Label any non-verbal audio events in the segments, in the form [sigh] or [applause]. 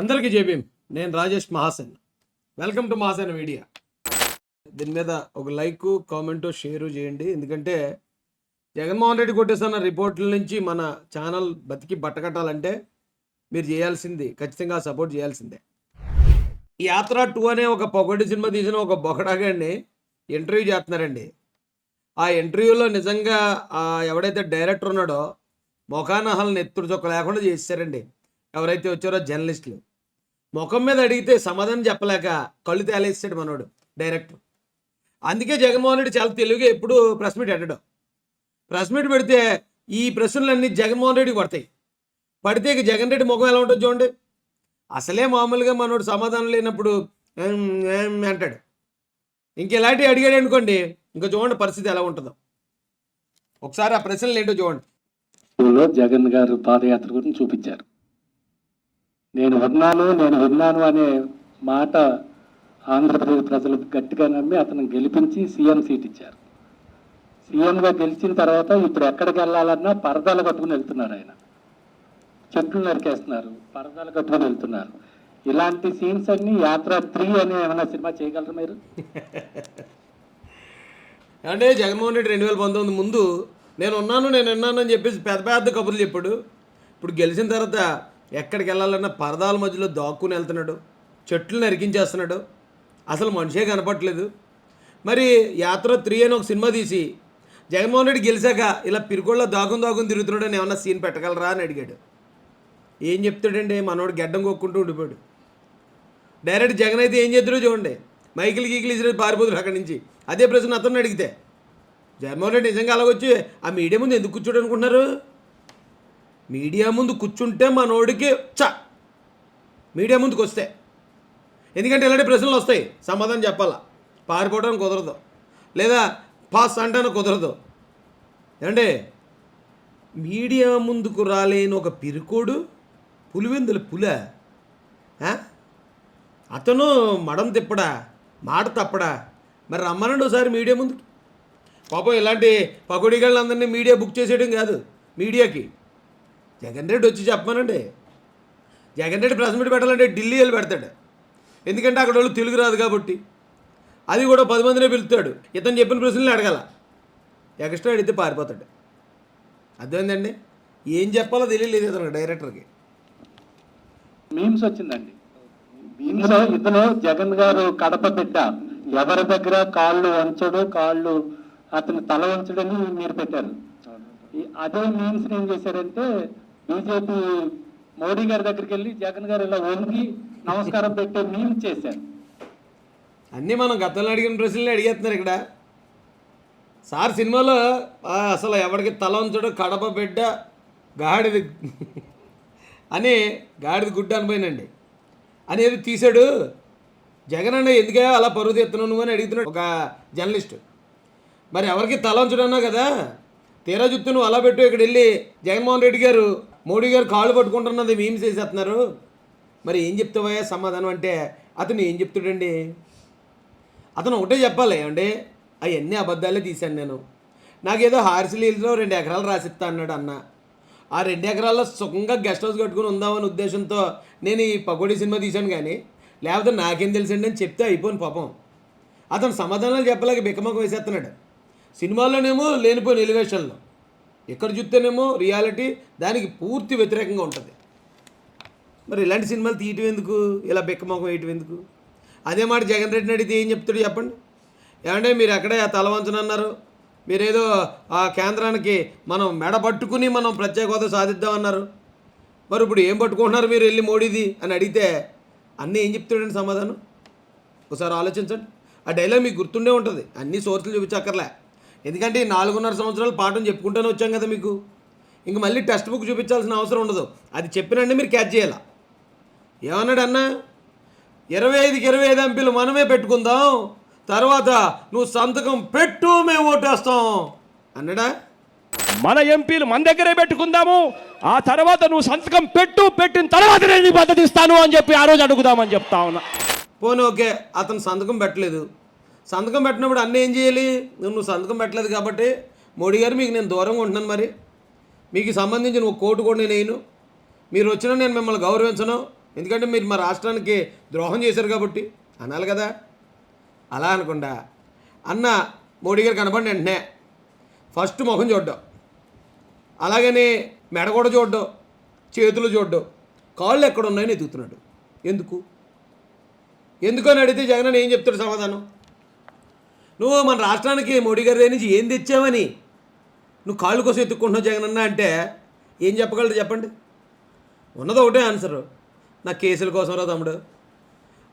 అందరికీ జేబీం నేను Rajesh Mahasen. Welcome to Mahasen media. దీని మీద ఒక లైక్ కామెంటు షేరు చేయండి. ఎందుకంటే జగన్మోహన్ రెడ్డి కొట్టేస్తున్న రిపోర్ట్ల నుంచి మన ఛానల్ బతికి బట్టకట్టాలంటే మీరు చేయాల్సింది ఖచ్చితంగా సపోర్ట్ చేయాల్సిందే. ఈ యాత్ర టూ అనే ఒక పొగటి సినిమా తీసిన ఒక బొకడాగాడిని ఇంటర్వ్యూ చేస్తున్నారండి. ఆ ఇంటర్వ్యూలో నిజంగా ఎవడైతే డైరెక్టర్ ఉన్నాడో మొఖానహల్ని ఎత్తుడు చొక్క లేకుండా చేశారండి ఎవరైతే వచ్చారో జర్నలిస్టులు. ముఖం మీద అడిగితే సమాధానం చెప్పలేక కళ్ళు తేలేస్తాడు మనోడు డైరెక్ట్. అందుకే జగన్మోహన్ రెడ్డి చాలా తెలివిగా ఎప్పుడు ప్రెస్ మీట్ పెట్టడం. ప్రెస్ మీట్ పెడితే ఈ ప్రశ్నలన్నీ జగన్మోహన్ రెడ్డికి పడతాయి. పడితే ఇక జగన్ రెడ్డి ముఖం ఎలా ఉంటుంది చూడండి. అసలే మామూలుగా మనోడు సమాధానం లేనప్పుడు అంటాడు. ఇంకెలాంటివి అడిగాడు అనుకోండి ఇంకా చూడండి పరిస్థితి ఎలా ఉంటుందో. ఒకసారి ఆ ప్రశ్నలు ఏంటో చూడండి. జగన్ గారు పాదయాత్ర గురించి చూపించారు. నేను విన్నాను నేను విన్నాను అనే మాట ఆంధ్రప్రదేశ్ ప్రజలు గట్టిగా నమ్మి అతను గెలిపించి సీఎం సీట్ ఇచ్చారు. సీఎంగా గెలిచిన తర్వాత ఇప్పుడు ఎక్కడికి వెళ్ళాలన్నా పరదాలు కట్టుకుని వెళ్తున్నారు ఆయన. చెట్లు నరికేస్తున్నారు పరదాలు కట్టుకుని వెళ్తున్నారు. ఇలాంటి సీన్స్ అన్ని యాత్ర త్రీ అనే ఏమైనా సినిమా చేయగలరు మీరు? [laughs] అంటే జగన్మోహన్ రెడ్డి రెండు వేల పంతొమ్మిది ముందు నేను ఉన్నాను నేను ఉన్నాను అని చెప్పేసి పెద్ద పెద్ద కబుర్లు చెప్పాడు. ఇప్పుడు గెలిచిన తర్వాత ఎక్కడికి వెళ్ళాలన్నా పరదాల మధ్యలో దాక్కుని వెళ్తున్నాడు. చెట్లు నరికించేస్తున్నాడు. అసలు మనిషే కనపట్లేదు మరి యాత్ర త్రీ అని ఒక సినిమా తీసి జగన్మోహన్ రెడ్డి గెలిచాక ఇలా పిరుకోళ్ళ దాగుం దాకుని తిరుగుతున్నాడు అని ఏమన్నా సీన్ పెట్టగలరా అని అడిగాడు. ఏం చెప్తాడండి? మనోడు గడ్డం కొక్కుంటూ ఉండిపోయాడు. డైరెక్ట్ జగన్ అయితే ఏం చేద్దరో చూడండి. మైకిల్ గీకిలు ఇచ్చిన పారిపోతుడు అక్కడి నుంచి. అదే ప్రశ్న అతను అడిగితే. జగన్మోహన్ రెడ్డి నిజంగా అలాగొచ్చి ఆ మీడియా ముందు ఎందుకు కూర్చోడు అనుకుంటున్నారు? మీడియా ముందు కూర్చుంటే మనోడికి చ మీడియా ముందుకు వస్తే. ఎందుకంటే ఇలాంటి ప్రశ్నలు వస్తాయి. సమాధానం చెప్పాలా? పారిపోవడం కుదరదు. లేదా పాస్ అంటాను కుదరదు. ఏమంటే మీడియా ముందుకు రాలేని ఒక పిరుకోడు పులివెందుల పుల. అతను మడం తిప్పడా? మాట తప్పడా? మరి రమ్మనండి ఒకసారి మీడియా ముందుకి పాపం ఇలాంటి పకోడీగాళ్ళందరినీ మీడియా బుక్ చేసేయడం కాదు. మీడియాకి. జగన్ రెడ్డి వచ్చి చెప్పమనండి. జగన్ రెడ్డి ప్రెస్ మీట్ పెట్టాలంటే ఢిల్లీ వెళ్ళి పెడతాడు. ఎందుకంటే అక్కడ వాళ్ళు తెలుగు రాదు కాబట్టి. అది కూడా పది మందినే పిలుస్తాడు. ఇతను చెప్పిన ప్రశ్నలు అడగాల. ఎక్స్ట్రా అడిగితే పారిపోతాడు. అర్థమైందండి? ఏం చెప్పాలో తెలియలేదు ఇతను డైరెక్టర్కి. మీమ్స్ వచ్చిందండి. ఇందులో ఇతను జగన్ గారు కడప బిడ్డ ఎవరి దగ్గర కాళ్ళు వంచడు కాళ్ళు అతను తల వంచడని మీరు పెట్టారు. అదే మీమ్స్ ఏం చేశారంటే బీజేపీ మోడీ గారి దగ్గరికి వెళ్ళి జగన్ గారు ఇలా వంగి నమస్కారం పెట్టే మీమ్స్ చేశారు అన్నీ మనం గతంలో అడిగిన ప్రశ్నలు అడిగేస్తున్నారు ఇక్కడ. సార్ సినిమాలో అసలు ఎవరికి తల ఉంచడం కడప బిడ్డ గాడిది అని గాడిది గుడ్డ అనిపోయినండి అనేది తీశాడు. జగన్ అన్న ఎందుకే అలా పరువు తీస్తున్నావు నువ్వు అని అడుగుతున్నాడు ఒక జర్నలిస్ట్. మరి ఎవరికి తల ఉంచడన్నా కదా? తీరా చూస్తే నువ్వు అలా పెట్టు ఇక్కడ వెళ్ళి జగన్మోహన్ రెడ్డి గారు మోడీ గారు కాళ్ళు పట్టుకుంటున్నది మేము చేసేస్తున్నారు మరి ఏం చెప్తావయ్యా సమాధానం అంటే అతను ఏం చెప్తాడండి? అతను ఒకటే చెప్పాలి ఏమండి? అవన్నీ అబద్ధాలే తీశాను నేను. నాకేదో హార్సిలీలో రెండు ఎకరాలు రాసిస్తా అన్నాడు అన్న. ఆ రెండు ఎకరాల్లో సుఖంగా గెస్ట్ హౌస్ కట్టుకుని ఉందామని ఉద్దేశంతో నేను ఈ పకోడీ సినిమా తీశాను కానీ లేకపోతే నాకేం తెలిసండి అని చెప్తే అయిపోను పాపం. అతను సమాధానాలు చెప్పలేక బిక్కమొక్క వేసేస్తున్నాడు. సినిమాల్లోనేమో లేనిపోయిన ఎలివేషన్లో ఎక్కడ చూస్తేనేమో రియాలిటీ దానికి పూర్తి వ్యతిరేకంగా ఉంటుంది. మరి ఇలాంటి సినిమాలు తీయటం ఎందుకు? ఇలా బిక్కమొఖం వేయటం ఎందుకు? అదే మాట జగన్ రెడ్డిని అడిగితే ఏం చెప్తాడు చెప్పండి? ఏమంటే మీరు ఎక్కడే తలవంచనన్నారు మీరేదో ఆ కేంద్రానికి మనం మెడ పట్టుకుని మనం ప్రత్యేక హోదా సాధిద్దామన్నారు మరి ఇప్పుడు ఏం పట్టుకుంటున్నారు మీరు వెళ్ళి మోడీది అని అడిగితే అన్నీ ఏం చెప్తాడండి సమాధానం? ఒకసారి ఆలోచించండి. ఆ డైలాగ్ మీకు గుర్తుండే ఉంటుంది. అన్ని సోర్సులు చూపించక్కర్లే. ఎందుకంటే ఈ నాలుగున్నర సంవత్సరాలు పాఠం చెప్పుకుంటూనే వచ్చాం కదా మీకు. ఇంక మళ్ళీ టెక్స్ట్ బుక్ చూపించాల్సిన అవసరం ఉండదు. అది చెప్పినండి మీరు క్యాచ్ చేయాలా? ఏమన్నాడు అన్న ఇరవై ఐదుకి ఇరవై ఐదు ఎంపీలు మనమే పెట్టుకుందాం. తర్వాత నువ్వు సంతకం పెట్టు మేము ఓటేస్తాం. అన్నాడా? మన ఎంపీలు మన దగ్గరే పెట్టుకుందాము. ఆ తర్వాత నువ్వు సంతకం పెట్టు పెట్టిన తర్వాత నేను మద్దతు ఇస్తాను అని చెప్పి ఆ రోజు అడుగుదామని చెప్తా ఉన్నా. పోనీ ఓకే అతను సంతకం పెట్టలేదు. సంతకం పెట్టినప్పుడు అన్నీ ఏం చేయాలి? నువ్వు సంతకం పెట్టలేదు కాబట్టి మోడీ గారు మీకు నేను దూరంగా ఉంటున్నాను మరి. మీకు సంబంధించిన ఒక కోటు కూడా నేను వేయను. మీరు వచ్చినా నేను మిమ్మల్ని గౌరవించను. ఎందుకంటే మీరు మా రాష్ట్రానికి ద్రోహం చేశారు కాబట్టి అనాలి కదా. అలా అనకుండా అన్న మోడీ గారు కనపడిన వెంటనే ఫస్ట్ ముఖం చూడ్డం. అలాగని మెడ కూడా చూడ్డం. చేతులు చూడ్డం. కాళ్ళు ఎక్కడ ఉన్నాయని ఎదుగుతున్నాడు. ఎందుకు? ఎందుకని అడిగితే జగన్ ఏం చెప్తాడు సమాధానం? నువ్వు మన రాష్ట్రానికి మోడీ గారి దగ్గర నుంచి ఏం తెచ్చావని? నువ్వు కాళ్ళు కోసం ఎత్తుక్కుంటున్నావు జగన్ అన్న అంటే ఏం చెప్పగలరు చెప్పండి? ఉన్నది ఒకటే ఆన్సరు. నా కేసుల కోసం రా తమ్ముడు.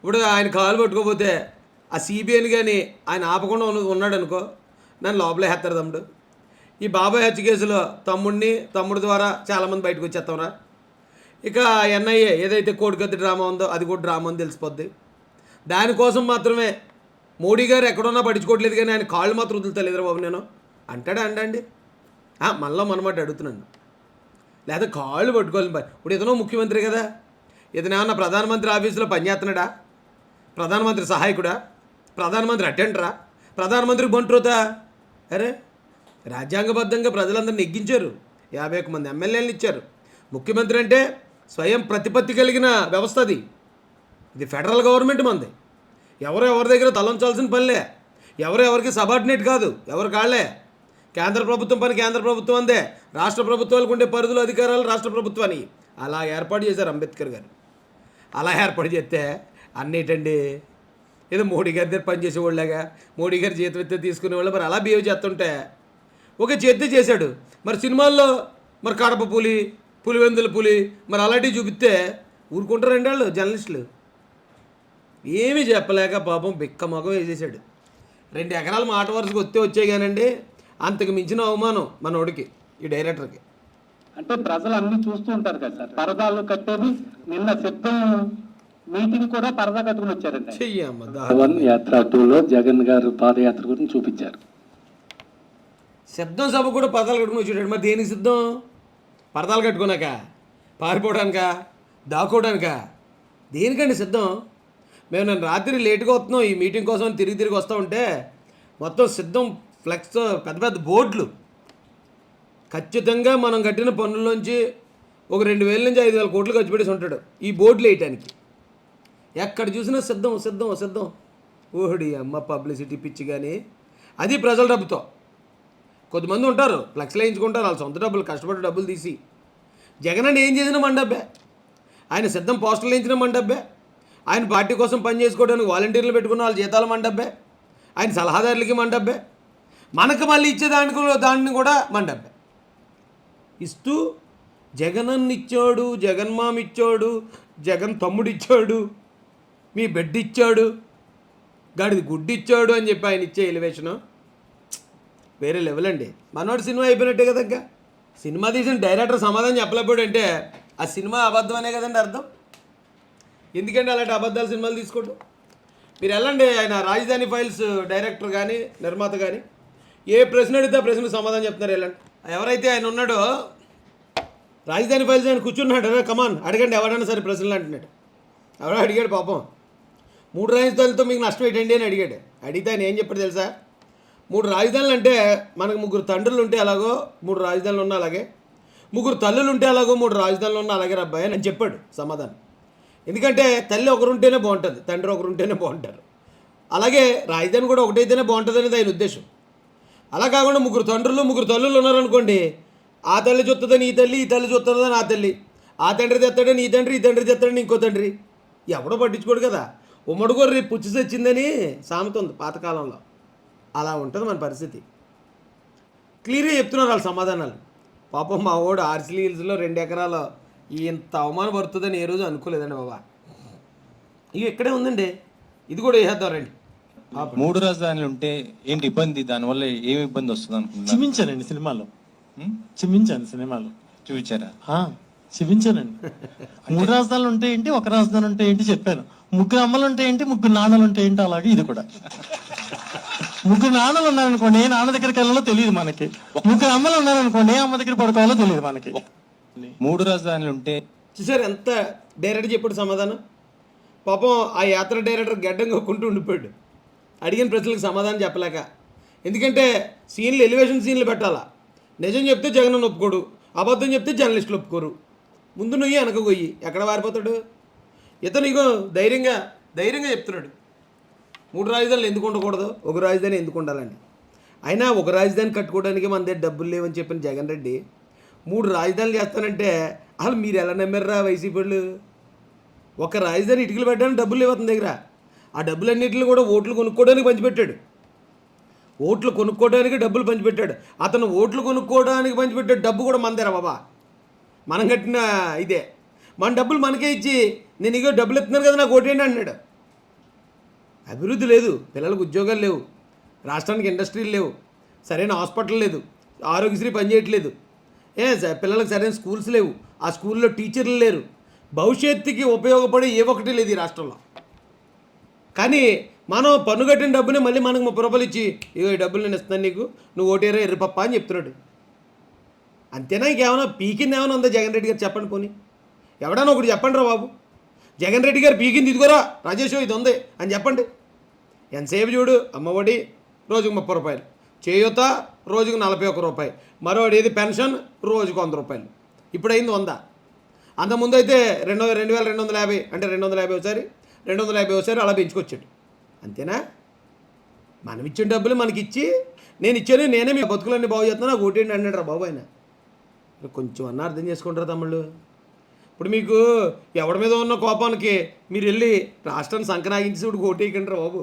ఇప్పుడు ఆయన కాలు పట్టుకోపోతే ఆ సిబిఐని కానీ ఆయన ఆపకుండా ఉన్నాడు అనుకో నన్ను లోపలే వేస్తారు తమ్ముడు. ఈ బాబాయ్ హత్య కేసులో తమ్ముడిని తమ్ముడి ద్వారా చాలామంది బయటకు వచ్చేస్తాంరా ఇక ఎన్ఐఏ ఏదైతే కోడికత్తి డ్రామా ఉందో అది కూడా డ్రామా అని తెలిసిపోద్ది. దానికోసం మాత్రమే మోడీ గారు ఎక్కడున్నా పట్టించుకోవట్లేదు కానీ ఆయన కాళ్ళు మాత్రం వదులుతలేదురా బాబు నేను. అంటాడా అండండి మళ్ళీ మనమాట అడుగుతున్నాను. లేదా కాళ్ళు పట్టుకోవాలి మరి ఇప్పుడు ఇతను ముఖ్యమంత్రి కదా. ఇతను ఏమన్నా ప్రధానమంత్రి ఆఫీసులో పనిచేస్తున్నాడా ప్రధానమంత్రి సహాయకుడా? ప్రధానమంత్రి అటెండరా? ప్రధానమంత్రి బంట్రోతా? అరే రాజ్యాంగబద్ధంగా ప్రజలందరూ నెగ్గించారు. యాభై ఒక్క మంది ఎమ్మెల్యేలు ఇచ్చారు. ముఖ్యమంత్రి అంటే స్వయం ప్రతిపత్తి కలిగిన వ్యవస్థ అది. ఇది ఫెడరల్ గవర్నమెంట్ మంది. ఎవరు ఎవరి దగ్గర తలంచాల్సిన పనిలే. ఎవరు ఎవరికి సబార్డినేట్ కాదు ఎవరు కాళ్ళే కేంద్ర ప్రభుత్వం పని కేంద్ర ప్రభుత్వం అందే. రాష్ట్ర ప్రభుత్వాలకు ఉండే పరిధులు అధికారాలు రాష్ట్ర ప్రభుత్వాన్ని అలా ఏర్పాటు చేశారు అంబేద్కర్ గారు. అలా ఏర్పాటు చేస్తే అన్నిటండి? ఏదో మోడీ గారి దగ్గర పనిచేసేవాళ్ళగా మోడీ గారి జీతం ఎత్తే తీసుకునే వాళ్ళు మరి అలా బిహేవ్ చేస్తుంటే ఒక చేతి చేశాడు. మరి సినిమాల్లో మరి కడప పులి పులివెందుల పులి మరి అలాంటివి చూపిస్తే ఊరుకుంటారు వాళ్ళు జర్నలిస్టులు. ఏమీ చెప్పలేక పాపం బిక్క మగం వేసేసాడు. రెండు ఎకరాల మాట వరుసకు వస్తే వచ్చాయి కానండి అంతకు మించిన అవమానం మనోడికి ఈ డైరెక్టర్కి. అంటే ప్రజలు అన్ని చూస్తూ ఉంటారు కదా సార్ పరదాలు కట్టేది నిన్న సిద్ధం మీటింగ్ కూడా పరదా కట్టుకుని వచ్చారండి. వన్ యాత్ర టూలో జగన్ గారు పాదయాత్ర గురించి చూపించారు. సిద్ధం సభ కూడా పరదాలు కట్టుకుని వచ్చాడు మరి దేనికి సిద్ధం? పరదాలు కట్టుకున్నాక పారిపోవడానికా? దాక్కోవడానికా? దేనికండి సిద్ధం? మేము నేను రాత్రి లేట్గా వస్తున్నాం. ఈ మీటింగ్ కోసం తిరిగి తిరిగి వస్తూ ఉంటే మొత్తం సిద్ధం ఫ్లెక్స్ పెద్ద పెద్ద బోర్డులు. ఖచ్చితంగా మనం కట్టిన పన్నుల్లోంచి ఒక రెండు వేల నుంచి ఐదు వేల కోట్లు ఖర్చు పెట్టేసి ఉంటాడు ఈ బోర్డులు వేయటానికి. ఎక్కడ చూసినా సిద్ధం సిద్ధం సిద్ధం. ఓహడి అమ్మ పబ్లిసిటీ పిచ్చి కానీ అది ప్రజల డబ్బుతో. కొద్దిమంది ఉంటారు ఫ్లెక్స్లు వేయించుకుంటారు వాళ్ళ సొంత డబ్బులు కష్టపడి డబ్బులు తీసి. జగన్ ఏం చేసినా మన డబ్బే. ఆయన సిద్ధం పోస్టర్లు వేయించిన మన డబ్బే. ఆయన పార్టీ కోసం పని చేసుకోవడానికి వాలంటీర్లు పెట్టుకున్న వాళ్ళ జీతాలు మండబ్బే. ఆయన సలహాదారులకి మండబ్బే. మనకు మళ్ళీ ఇచ్చే దానికి దాన్ని కూడా మండబ్బే. ఇస్తూ జగనన్న ఇచ్చాడు జగన్మామ ఇచ్చాడు జగన్ తమ్ముడు ఇచ్చాడు మీ బెడ్ ఇచ్చాడు గాడిది గుడ్డు ఇచ్చాడు అని చెప్పి ఆయన ఇచ్చే ఎలివేషను వేరే లెవెల్ అండి. మనోడు సినిమా అయిపోయినట్టే కదా సినిమా తీసిన డైరెక్టర్ సమాధానం చెప్పలేకపోయాడు అంటే ఆ సినిమా అబద్ధం అనే కదండి అర్థం. ఎందుకంటే అలాంటి అబద్ధాలు సినిమాలు తీసుకోవడం మీరు వెళ్ళండి ఆయన రాజధాని ఫైల్స్ డైరెక్టర్ కానీ నిర్మాత కానీ ఏ ప్రశ్న అడిగితే ఆ ప్రశ్నకు సమాధానం చెప్తున్నారు వెళ్ళండి. ఎవరైతే ఆయన ఉన్నాడో రాజధాని ఫైల్స్ ఆయన కూర్చున్నాడు కమాన్ అడగండి ఎవరైనా సరే ప్రశ్నలు అంటున్నాడు. ఎవడో అడిగాడు పాపం. మూడు రాజధానులతో మీకు నష్టం ఏంటండి అని అడిగాడు. అడిగితే ఆయన ఏం చెప్పాడు తెలుసా? మూడు రాజధానులు అంటే మనకు ముగ్గురు తండ్రులు ఉంటే అలాగో మూడు రాజధానులు ఉన్నా అలాగే ముగ్గురు తల్లులు ఉంటే అలాగో మూడు రాజధానులు ఉన్నా అలాగే అబ్బాయి అని చెప్పాడు సమాధానం. ఎందుకంటే తల్లి ఒకరు ఉంటేనే బాగుంటుంది తండ్రి ఒకరు ఉంటేనే బాగుంటారు. అలాగే రాజధాని కూడా ఒకటైతేనే బాగుంటుంది అనేది ఆయన ఉద్దేశం. అలా కాకుండా ముగ్గురు తండ్రులు ముగ్గురు తల్లులు ఉన్నారనుకోండి ఆ తల్లి చూస్తుందని ఈ తల్లి ఈ తల్లి చూస్తుందని ఆ తల్లి ఆ తండ్రి తెస్తాడని ఈ తండ్రి ఈ తండ్రి తెస్తాడని ఇంకో తండ్రి ఎవడో పట్టించుకోడు కదా. ఉమ్మడి పుచ్చి తెచ్చిందని సామెత ఉంది పాతకాలంలో. అలా ఉంటుంది మన పరిస్థితి. క్లియర్గా చెప్తున్నారు వాళ్ళ సమాధానాలు. పాపం మా ఓడు ఆర్సిలీ హిల్స్లో రెండు ఎకరాలు ఇంత అవమానం పడుతుందని ఏ రోజు అనుకోలేదండి బాబా. ఇవి ఇక్కడే ఉందండి. ఇది కూడా వేసేద్దాం రండి. మూడు రాజధానులు ఉంటే ఏంటి ఇబ్బంది? దానివల్ల ఏమి ఇబ్బంది వస్తుంది అనుకుంటున్నారు? చూపించానండి సినిమాలో. చూపించాను సినిమాలో. చూపించారా? చూపించానండి మూడు రాజధానులు ఉంటే ఏంటి? ఒక రాజధాని ఉంటే ఏంటి? చెప్పాను. ముగ్గురు అమ్మలు ఉంటే ఏంటి? ముగ్గురు నాన్నలు ఉంటే ఏంటి? అలాగే ఇది కూడా. ముగ్గురు నాన్నలు ఉన్నారనుకోండి ఏ నాన్న దగ్గరికి వెళ్ళాలో తెలియదు మనకి. ముగ్గురు అమ్మలు ఉన్నారనుకోండి ఏ అమ్మ దగ్గర పడుకోవాలో తెలియదు మనకి. మూడు రాజధానులు ఉంటే చూసారు ఎంత డైరెక్ట్ చెప్పాడు సమాధానం? పాపం ఆ యాత్ర డైరెక్టర్ గడ్డం కొక్కుంటూ ఉండిపోయాడు. అడిగిన ప్రశ్నలకు సమాధానం చెప్పలేక. ఎందుకంటే సీన్లు ఎలివేషన్ సీన్లు పెట్టాలా? నిజం చెప్తే జగన్ ఒప్పుకోడు అబద్ధం చెప్తే జర్నలిస్టులు ఒప్పుకోరు. ముందు నొయ్యి వెనక ఎక్కడ వారిపోతాడు? ఇతను ఇగో ధైర్యంగా ధైర్యంగా చెప్తున్నాడు. మూడు రాజధానులు ఎందుకు ఉండకూడదు? ఒక రాజధాని ఎందుకు ఉండాలండి? అయినా ఒక రాజధాని కట్టుకోవడానికి మన దగ్గర డబ్బులు లేవని చెప్పిన జగన్ రెడ్డి మూడు రాజధానులు చేస్తానంటే అసలు మీరు ఎలా నమ్మారా వైసీపీ వాళ్ళు ఒక రాజధాని ఇటుకలు పెట్టడానికి డబ్బులు లేవు అతని దగ్గర. ఆ డబ్బులన్నింటిని కూడా ఓట్లు కొనుక్కోవడానికి పంచిపెట్టాడు. ఓట్లు కొనుక్కోవడానికి డబ్బులు పంచిపెట్టాడు. అతను ఓట్లు కొనుక్కోవడానికి పంచిపెట్టాడు డబ్బు కూడా మనదేరా బాబా. మనం కట్టిన ఇదే. మన డబ్బులు మనకే ఇచ్చి నేను ఇగో డబ్బులు ఇస్తున్నాను కదా నాకు ఓటేంటి అన్నాడు. అభివృద్ధి లేదు. పిల్లలకు ఉద్యోగాలు లేవు. రాష్ట్రానికి ఇండస్ట్రీలు లేవు. సరైన హాస్పిటల్ లేదు. ఆరోగ్యశ్రీ పనిచేయట్లేదు. ఏ పిల్లలకు సరైన స్కూల్స్ లేవు. ఆ స్కూల్లో టీచర్లు లేరు. భవిష్యత్తుకి ఉపయోగపడే ఏ ఒకటి లేదు ఈ రాష్ట్రంలో. కానీ మనం పన్ను కట్టిన డబ్బుని మళ్ళీ మనకు ముప్పై రూపాయలు ఇచ్చి ఇగో ఈ డబ్బులు నేను ఇస్తున్నాను నీకు నువ్వు ఓటేరా ఎర్రపప్ప అని చెప్తున్నాడు. అంతేనా? ఇంకేమైనా పీకింది ఏమైనా ఉందా జగన్ రెడ్డి గారు చెప్పండి పోనీ ఎవడన్నా ఒకటి చెప్పండి రా బాబు. జగన్ రెడ్డి గారు పీకింది ఇదిగోరా రాజేష్ ఇది ఉంది అని చెప్పండి. ఎంతసేపు చూడు అమ్మఒడి రోజుకు ముప్పై రూపాయలు. చేయూత రోజుకు నలభై ఒక్క రూపాయి. మరోటి ఏది పెన్షన్ రోజుకు వంద రూపాయలు. ఇప్పుడు అయింది వంద. అంతకుముందు అయితే రెండు రెండు వేల రెండు వందల యాభై అంటే రెండు వందల యాభై ఒకసారి రెండు వందల యాభై ఒకసారి అలా పెంచుకొచ్చాడు. అంతేనా? మనం ఇచ్చిన డబ్బులు మనకి ఇచ్చి నేను ఇచ్చాను నేనే మీ బతుకులన్నీ బాగు చేస్తున్నా నాకు ఓటేంటి అన్నాడు రా బాబు ఆయన. కొంచెం అన్న అర్థం చేసుకుంటారు తమ్ముళ్ళు? ఇప్పుడు మీకు ఎవడి మీద ఉన్న కోపానికి మీరు వెళ్ళి రాష్ట్రాన్ని సంకనాగించి ఇప్పుడు ఓటేయకండి రా బాబు.